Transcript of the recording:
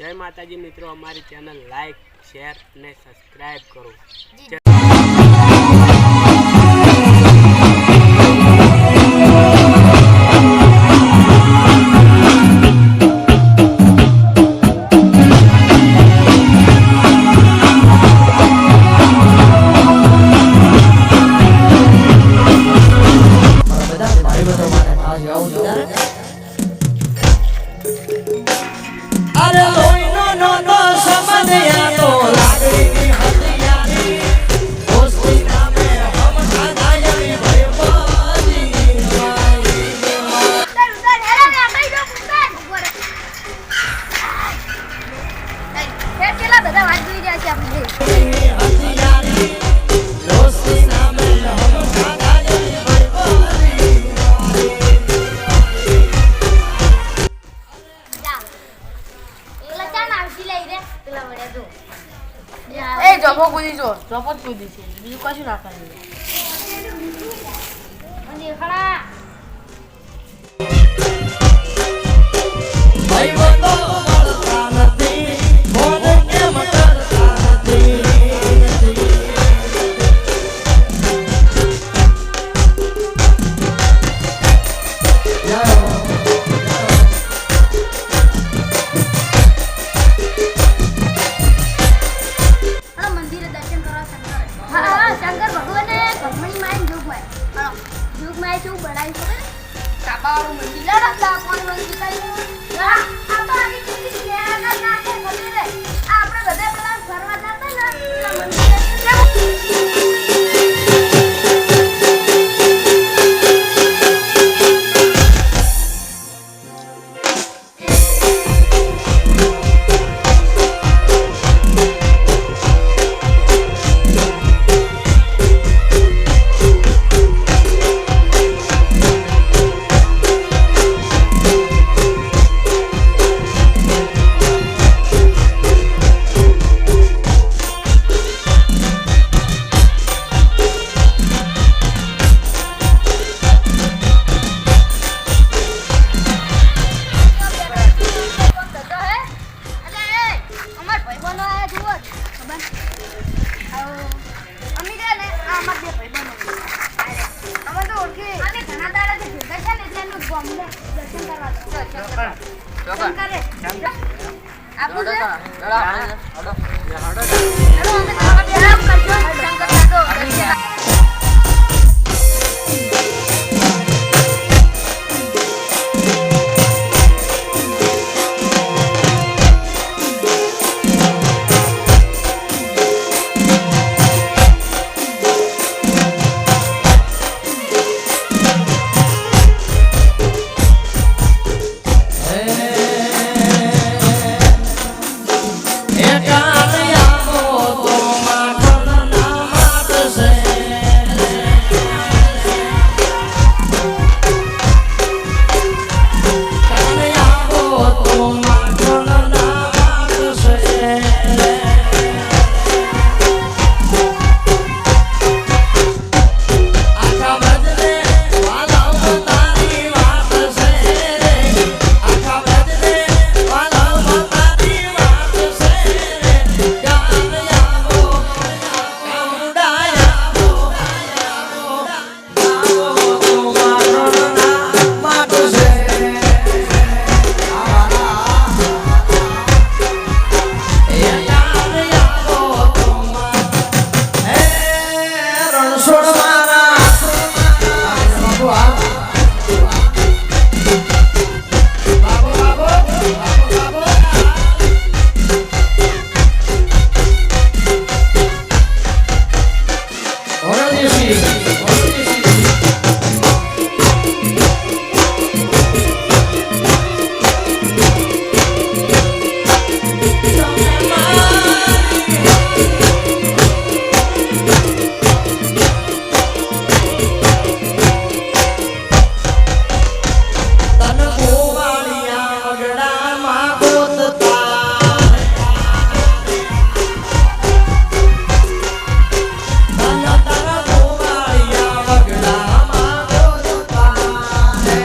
જય માતાજી મિત્રો અમારી ચેનલ લાઈક શેર અને સબસ્ક્રાઈબ કરો. રહ્યા છીએ આપણે એ જપો કૂદી જો. જપો જ કૂદી છે. બીજું કશું ના કરી. ખડા 아빠 આપો